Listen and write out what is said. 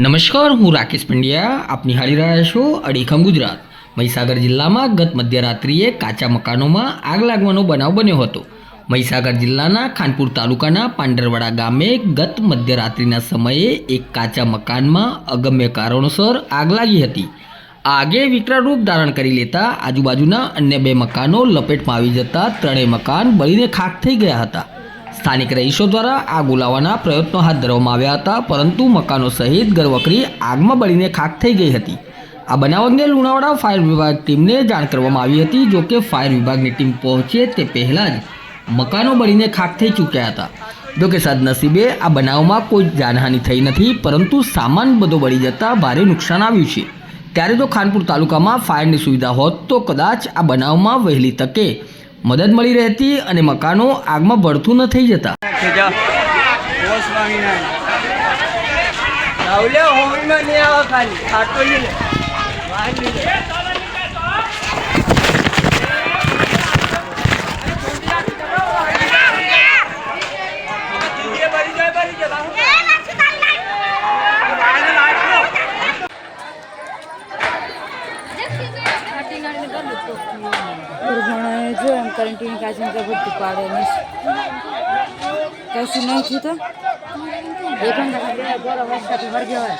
નમસ્કાર, હું રાકેશ પંડ્યા. આપ નિહાળી રહ્યા છો અડીખમ ગુજરાત. મહીસાગર જિલ્લામાં ગત મધ્યરાત્રિએ કાચા મકાનોમાં આગ લાગવાનો બનાવ બન્યો હતો. મહીસાગર જિલ્લાના ખાનપુર તાલુકાના પાંડરવાડા ગામે ગત મધ્યરાત્રિના સમયે એક કાચા મકાનમાં અગમ્ય કારણોસર આગ લાગી હતી. આગે વિકરાળ ધારણ કરી લેતા આજુબાજુના અન્ય બે મકાનો લપેટમાં આવી જતા ત્રણેય મકાન બળીને ખાખ થઈ ગયા હતા. સ્થાનિક રહીશો દ્વારા આગ ઉલાવવાના પ્રયત્નો હાથ ધરવામાં આવ્યા હતા, પરંતુ મકાનો સહિત ઘરવકરી આગમાં બળીને ખાખ થઈ ગઈ હતી. આ બનાવ અંગે લુણાવાડા ફાયર વિભાગ ટીમને જાણ કરવામાં આવી હતી, જો કે ફાયર વિભાગની ટીમ પહોંચે તે પહેલાં જ મકાનો બળીને ખાખ થઈ ચૂક્યા હતા. જોકે સદનસીબે આ બનાવમાં કોઈ જાનહાનિ થઈ નથી, પરંતુ સામાન બધો બળી જતાં ભારે નુકસાન આવ્યું છે. ત્યારે જો ખાનપુર તાલુકામાં ફાયરની સુવિધા હોત તો કદાચ આ બનાવમાં વહેલી તકે મદદ મળી રહેતી અને મકાનો આગમાં ભડથું ન થઈ જતા. Thank સ્વામિનારાયણ નહીં નહીં નહીં પણ જો એમ કન્ટિન્યુ કાચીને તો બધું પાડે ને. કશું નહીં થયું તો? એ પણ વર્ષાથી હોય.